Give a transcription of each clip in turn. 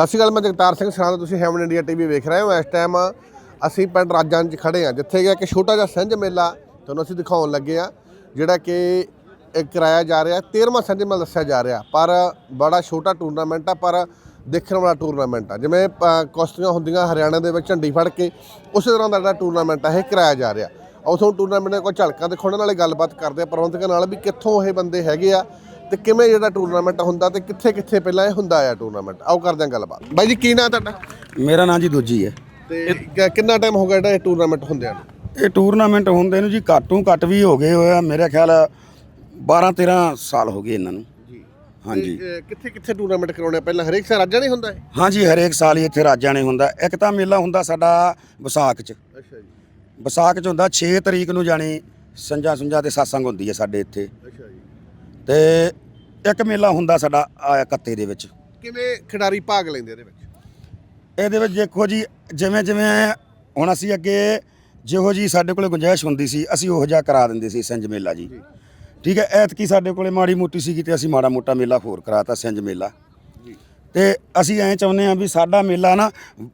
ਸਤਿ ਸ਼੍ਰੀ ਅਕਾਲ ਮੈਂ ਜਗਤਾਰ ਸਿੰਘ ਸਰਾਂ ਤੁਸੀਂ ਹੈਵਨ ਇੰਡੀਆ ਟੀਵੀ ਵੇਖ ਰਹੇ ਹੋ। ਇਸ ਟਾਈਮ ਅਸੀਂ ਪਿੰਡ ਰਾਜਾਂ 'ਚ ਖੜੇ ਆ ਜਿੱਥੇ ਕਿ ਇੱਕ ਛੋਟਾ ਜਿਹਾ ਸਿੰਝ ਮੇਲਾ ਤੁਹਾਨੂੰ ਅਸੀਂ ਦਿਖਾਉਣ ਲੱਗੇ ਆ ਜਿਹੜਾ ਕਿ ਇਹ ਕਰਾਇਆ ਜਾ ਰਿਹਾ 13ਵਾਂ ਸਿੰਝ ਮੇਲਾ ਦੱਸਿਆ ਜਾ ਰਿਹਾ ਪਰ ਬੜਾ ਛੋਟਾ ਟੂਰਨਾਮੈਂਟ ਆ ਪਰ ਦੇਖਣ ਵਾਲਾ ਟੂਰਨਾਮੈਂਟ ਆ। ਜਿਵੇਂ ਅ, ਕੁਸ਼ਤੀਆਂ ਹੁੰਦੀਆਂ ਹਰਿਆਣਾ ਦੇ ਵਿੱਚ ਝੰਡੀ ਫੜ ਕੇ ਉਸੇ ਤਰ੍ਹਾਂ ਦਾ ਜਿਹੜਾ ਟੂਰਨਾਮੈਂਟ ਆ ਇਹ ਕਰਾਇਆ ਜਾ ਰਿਹਾ। ਉਥੋਂ ਟੂਰਨਾਮੈਂਟ ਦੇ ਕੋਈ ਝਲਕਾਂ ਦਿਖਾਉਣ ਨਾਲੇ ਗੱਲਬਾਤ ਕਰਦੇ ਆ ਪ੍ਰਬੰਧਕਾਂ ਨਾਲ ਵੀ ਕਿੱਥੋਂ ਇਹ ਬੰਦੇ ਹੈਗੇ ਆ ਤੇ ਕਿਵੇਂ ਜਿਹੜਾ ਟੂਰਨਾਮੈਂਟ ਹੁੰਦਾ ਤੇ ਕਿੱਥੇ ਕਿੱਥੇ ਪਹਿਲਾਂ ਇਹ ਹੁੰਦਾ ਆ ਟੂਰਨਾਮੈਂਟ ਆਓ ਕਰਦੇ ਹਾਂ ਗੱਲਬਾਤ। ਬਾਈ ਜੀ ਕੀ ਨਾਂ ਤੁਹਾਡਾ? ਮੇਰਾ ਨਾਂ ਜੀ ਦੂਜੀ ਹੈ। ਤੇ ਕਿ- ਕਿੰਨਾ ਟਾਈਮ ਹੋ ਗਿਆ ਜਿਹੜਾ ਇਹ ਟੂਰਨਾਮੈਂਟ ਹੁੰਦਿਆਂ ਨੂੰ? ਇਹ ਟੂਰਨਾਮੈਂਟ ਹੁੰਦੇ ਨੂੰ ਜੀ ਘੱਟੋਂ ਘੱਟ ਵੀ ਹੋ ਗਏ ਹੋਇਆ ਮੇਰੇ ਖਿਆਲ 12 13 ਸਾਲ ਹੋ ਗਏ ਇਹਨਾਂ ਨੂੰ। ਜੀ। ਹਾਂਜੀ। ਕਿੱਥੇ ਕਿੱਥੇ ਟੂਰਨਾਮੈਂਟ ਕਰਾਉਣੇ ਆ? ਪਹਿਲਾਂ ਹਰੇਕ ਸਾਲ ਰਾਜਾਂ ਨਹੀਂ ਹੁੰਦਾ ਇਹ? ਹਾਂਜੀ ਹਰੇਕ ਸਾਲ ਹੀ ਇੱਥੇ ਰਾਜਾਂ ਨੇ ਹੁੰਦਾ। ਇੱਕ ਤਾਂ ਮੇਲਾ ਹੁੰਦਾ ਸਾਡਾ ਵਿਸਾਖ 'ਚ। ਅੱਛਾ ਜੀ। ਵਿਸਾਖ 'ਚ ਹੁੰਦਾ 6 ਤਰੀਕ ਨੂੰ ਜਾਣੀ ਸੰਜਾ ਸੁੰਜਾ ਤੇ satsang ਹੁੰਦੀ ਹੈ ਸਾਡੇ ਇੱਥੇ। ਅੱਛਾ ਜੀ। ਤੇ ਇੱਕ ਮੇਲਾ ਹੁੰਦਾ ਸਾਡਾ ਆ ਕੱਤੇ ਦੇ ਵਿੱਚ। ਕਿਵੇਂ ਖਿਡਾਰੀ ਭਾਗ ਲੈਂਦੇ ਇਹਦੇ ਵਿੱਚ? ਇਹਦੇ ਵਿੱਚ ਦੇਖੋ ਜੀ ਜਿਵੇਂ ਜਿਵੇਂ ਹੁਣ ਅਸੀਂ ਅੱਗੇ ਜਿਹੋ ਜੀ ਸਾਡੇ ਕੋਲੇ ਗੁੰਜਾਇਸ਼ ਹੁੰਦੀ ਸੀ ਅਸੀਂ ਉਹੋ ਜਿਹਾ ਕਰਾ ਦਿੰਦੇ ਸੀ ਸਿੰਜ ਮੇਲਾ ਜੀ। ਠੀਕ ਹੈ ਐਤਕੀ ਸਾਡੇ ਕੋਲੇ ਮਾੜੀ ਮੋਟੀ ਸੀਗੀ ਤੇ ਅਸੀਂ ਮਾੜਾ ਮੋਟਾ ਮੇਲਾ ਹੋਰ ਕਰਾਤਾ ਸਿੰਜ ਮੇਲਾ। ਤੇ ਅਸੀਂ ਐਂ ਚਾਹੁੰਦੇ ਹਾਂ ਵੀ ਸਾਡਾ ਮੇਲਾ ਨਾ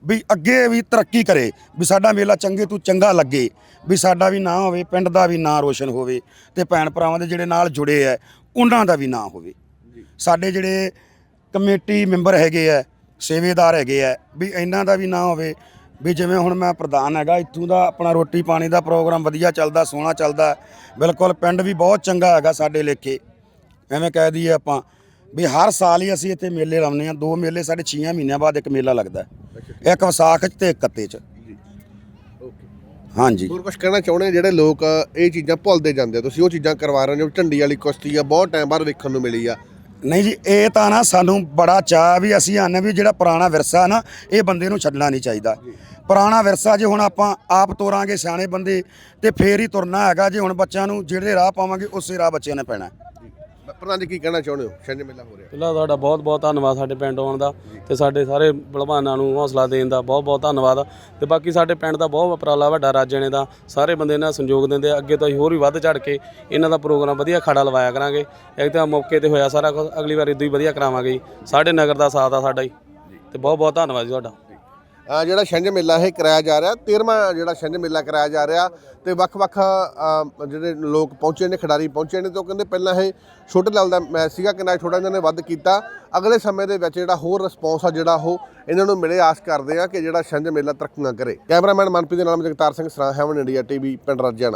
ਵੀ ਅੱਗੇ ਵੀ ਤਰੱਕੀ ਕਰੇ ਵੀ ਸਾਡਾ ਮੇਲਾ ਚੰਗੇ ਤੋਂ ਚੰਗਾ ਲੱਗੇ ਵੀ ਸਾਡਾ ਵੀ ਨਾਂ ਹੋਵੇ ਪਿੰਡ ਦਾ ਵੀ ਨਾਂ ਰੋਸ਼ਨ ਹੋਵੇ ਤੇ ਭੈਣ ਭਰਾਵਾਂ ਦੇ ਜਿਹੜੇ ਨਾਲ ਜੁੜੇ ਐ ਉਹਨਾਂ ਦਾ ਵੀ ਨਾਂ ਹੋਵੇ। ਸਾਡੇ ਜਿਹੜੇ ਕਮੇਟੀ ਮੈਂਬਰ ਹੈਗੇ ਆ ਸੇਵੇਦਾਰ ਹੈਗੇ ਆ ਵੀ ਇਹਨਾਂ ਦਾ ਵੀ ਨਾਂ ਹੋਵੇ ਵੀ ਜਿਵੇਂ ਹੁਣ ਮੈਂ ਪ੍ਰਧਾਨ ਹੈਗਾ ਇੱਥੋਂ ਦਾ ਆਪਣਾ ਰੋਟੀ ਪਾਣੀ ਦਾ ਪ੍ਰੋਗਰਾਮ ਵਧੀਆ ਚੱਲਦਾ ਸੋਹਣਾ ਚੱਲਦਾ ਬਿਲਕੁਲ ਪਿੰਡ ਵੀ ਬਹੁਤ ਚੰਗਾ ਹੈਗਾ ਸਾਡੇ ਲੇਖੇ। ਐਵੇਂ ਕਹਿ ਦਈਏ ਆਪਾਂ ਵੀ ਹਰ ਸਾਲ ਹੀ ਅਸੀਂ ਇੱਥੇ ਮੇਲੇ ਲਾਉਂਦੇ ਆ ਦੋ ਮੇਲੇ ਸਾਡੇ 6 ਮਹੀਨਿਆਂ ਬਾਅਦ ਇੱਕ ਮੇਲਾ ਲੱਗਦਾ। ਇੱਕ ਵਿਸਾਖ 'ਚ ਤੇ ਇੱਕ ਕੱਤੇ 'ਚ। ਹਾਂਜੀ। ਹੋਰ ਕੁਝ ਕਹਿਣਾ ਚਾਹੁੰਦੇ ਆ ਜਿਹੜੇ ਲੋਕ ਇਹ ਚੀਜ਼ਾਂ ਭੁੱਲਦੇ ਜਾਂਦੇ ਆ ਤੁਸੀਂ ਉਹ ਚੀਜ਼ਾਂ ਕਰਵਾ ਰਹੇ ਹੋ ਝੰਡੀ ਵਾਲੀ ਕੁਸ਼ਤੀ ਆ ਬਹੁਤ ਟਾਈਮ ਬਾਅਦ ਵੇਖਣ ਨੂੰ ਮਿਲੀ ਆ। ਨਹੀਂ ਜੀ ਇਹ ਤਾਂ ਨਾ ਸਾਨੂੰ ਬੜਾ ਚਾਅ ਵੀ ਅਸੀਂ ਆਨੇ ਵੀ ਜਿਹੜਾ ਪੁਰਾਣਾ ਵਿਰਸਾ ਨਾ ਇਹ ਬੰਦੇ ਨੂੰ ਛੱਡਣਾ ਨਹੀਂ ਚਾਹੀਦਾ। ਪੁਰਾਣਾ ਵਿਰਸਾ ਜੇ ਹੁਣ ਆਪਾਂ ਆਪ ਤੋਰਾਂਗੇ ਸਿਆਣੇ ਬੰਦੇ ਤੇ ਫੇਰ ਹੀ ਤੁਰਨਾ ਹੈਗਾ ਜੇ ਹੁਣ ਬੱਚਿਆਂ ਨੂੰ ਜਿਹੜੇ ਰਾਹ ਪਾਵਾਂਗੇ ਉਸੇ ਰਾਹ ਬੱਚਿਆਂ ਨੇ ਪੈਣਾ। ਪ੍ਰਧਾਨ ਜੀ ਕੀ ਕਹਿਣਾ ਚਾਹੁੰਦੇ ਹੋ? ਛਿੰਝ ਮੇਲਾ ਹੋ ਰਿਹਾ। ਪਹਿਲਾਂ ਤੁਹਾਡਾ ਬਹੁਤ ਬਹੁਤ ਧੰਨਵਾਦ ਸਾਡੇ ਪਿੰਡ ਆਉਣ ਦਾ ਤੇ ਸਾਡੇ ਸਾਰੇ ਭਲਵਾਨਾਂ ਨੂੰ ਹੌਸਲਾ ਦੇਣ ਦਾ ਬਹੁਤ ਬਹੁਤ ਧੰਨਵਾਦ। ਤੇ ਬਾਕੀ ਸਾਡੇ ਪਿੰਡ ਦਾ ਬਹੁਤ ਉਪਰਾਲਾ ਵੱਡਾ ਰਾਜਣੇ ਦਾ, ਸਾਰੇ ਬੰਦੇ ਇਹਨਾਂ ਸੰਯੋਗ ਦਿੰਦੇ ਆ। ਅੱਗੇ ਤੋਂ ਅਸੀਂ ਹੋਰ ਵੀ ਵੱਧ ਚੜ ਕੇ ਇਹਨਾਂ ਦਾ ਪ੍ਰੋਗਰਾਮ ਵਧੀਆ ਖੜਾ ਲਵਾਇਆ ਕਰਾਂਗੇ। ਇੱਕ ਤਾਂ ਮੌਕੇ ਤੇ ਹੋਇਆ ਸਾਰਾ ਕੁਝ ਅਗਲੀ ਵਾਰ ਇਦਾਂ ਹੀ ਵਧੀਆ ਕਰਾਵਾਂਗੇ ਜੀ। ਸਾਡੇ ਨਗਰ ਦਾ ਸਾਥ ਆ ਸਾਡਾ ਜੀ। ਤੇ ਬਹੁਤ ਬਹੁਤ ਧੰਨਵਾਦ ਜੀ ਤੁਹਾਡਾ। ਜਿਹੜਾ ਛਿੰਝ ਮੇਲਾ ਇਹ ਕਰਾਇਆ ਜਾ ਰਿਹਾ 13ਵਾਂ ਜਿਹੜਾ ਛਿੰਝ ਮੇਲਾ ਕਰਾਇਆ ਜਾ ਰਿਹਾ ਤੇ ਵੱਖ-ਵੱਖ ਜਿਹੜੇ ਲੋਕ ਪਹੁੰਚੇ ਨੇ, ਖਿਡਾਰੀ ਪਹੁੰਚੇ ਨੇ ਤੇ ਉਹ ਕਹਿੰਦੇ ਪਹਿਲਾਂ ਇਹ ਛੋਟੇ ਲੈਵਲ ਦਾ ਮੈਚ ਸੀਗਾ ਕਿ ਨਾ ਛੋਟਾ ਇਹਨਾਂ ਨੇ ਵੱਧ ਕੀਤਾ। ਅਗਲੇ ਸਮੇਂ ਦੇ ਵਿੱਚ ਜਿਹੜਾ ਹੋਰ ਰਿਸਪੌਂਸ ਆ ਜਿਹੜਾ ਉਹ ਇਹਨਾਂ ਨੂੰ ਮਿਲੇ, ਆਸ ਕਰਦੇ ਆ ਕਿ ਜਿਹੜਾ ਛਿੰਝ ਮੇਲਾ ਤਰੱਕੀਆਂ ਕਰੇ। ਕੈਮਰਾਮੈਨ ਮਨਪ੍ਰੀਤ ਦੇ ਨਾਲ ਮੈਂ ਜਗਤਾਰ ਸਿੰਘ ਸਰਾਂ ਹੈਵਨ ਇੰਡੀਆ ਟੀਵੀ ਪਿੰਡ ਰਾਜਿਆਣਾ।